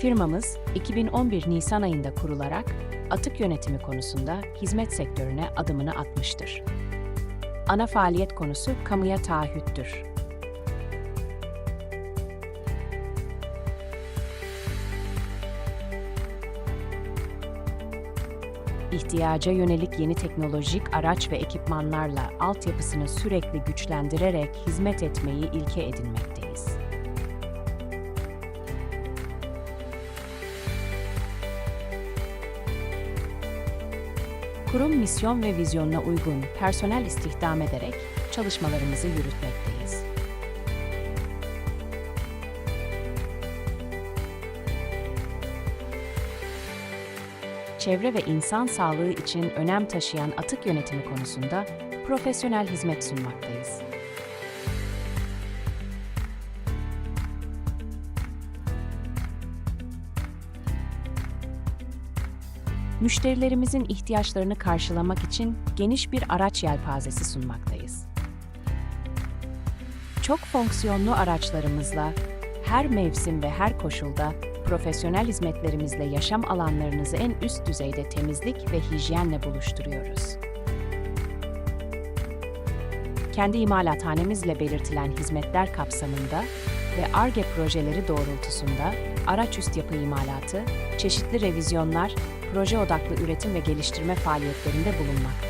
Firmamız 2011 Nisan ayında kurularak atık yönetimi konusunda hizmet sektörüne adımını atmıştır. Ana faaliyet konusu kamuya taahhüttür. İhtiyaca yönelik yeni teknolojik araç ve ekipmanlarla altyapısını sürekli güçlendirerek hizmet etmeyi ilke edinmekteyiz. Kurum misyon ve vizyonuna uygun personel istihdam ederek çalışmalarımızı yürütmekteyiz. Çevre ve insan sağlığı için önem taşıyan atık yönetimi konusunda profesyonel hizmet sunmaktayız. Müşterilerimizin ihtiyaçlarını karşılamak için geniş bir araç yelpazesi sunmaktayız. Çok fonksiyonlu araçlarımızla her mevsim ve her koşulda profesyonel hizmetlerimizle yaşam alanlarınızı en üst düzeyde temizlik ve hijyenle buluşturuyoruz. Kendi imalathanemizle belirtilen hizmetler kapsamında ve ARGE projeleri doğrultusunda araç üst yapı imalatı, çeşitli revizyonlar, proje odaklı üretim ve geliştirme faaliyetlerinde bulunmaktayız.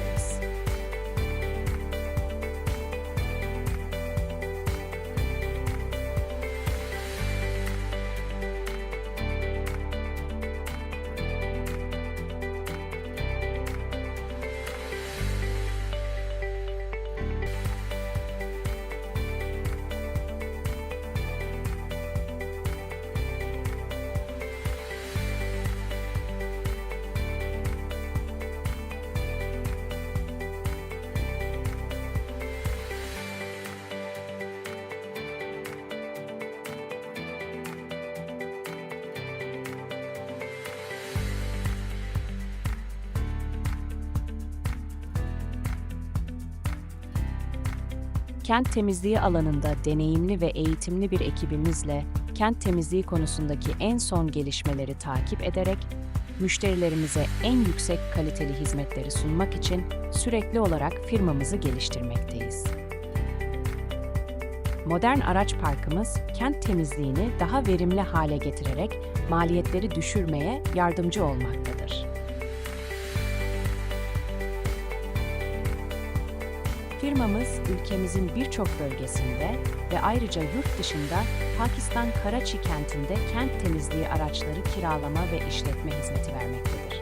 Kent temizliği alanında deneyimli ve eğitimli bir ekibimizle kent temizliği konusundaki en son gelişmeleri takip ederek müşterilerimize en yüksek kaliteli hizmetleri sunmak için sürekli olarak firmamızı geliştirmekteyiz. Modern araç parkımız kent temizliğini daha verimli hale getirerek maliyetleri düşürmeye yardımcı olmaktadır. Firmamız ülkemizin birçok bölgesinde ve ayrıca yurt dışında Pakistan Karachi kentinde kent temizliği araçları kiralama ve işletme hizmeti vermektedir.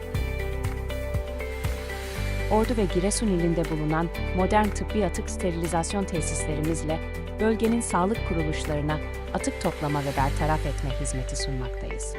Ordu ve Giresun ilinde bulunan modern tıbbi atık sterilizasyon tesislerimizle bölgenin sağlık kuruluşlarına atık toplama ve bertaraf etme hizmeti sunmaktayız.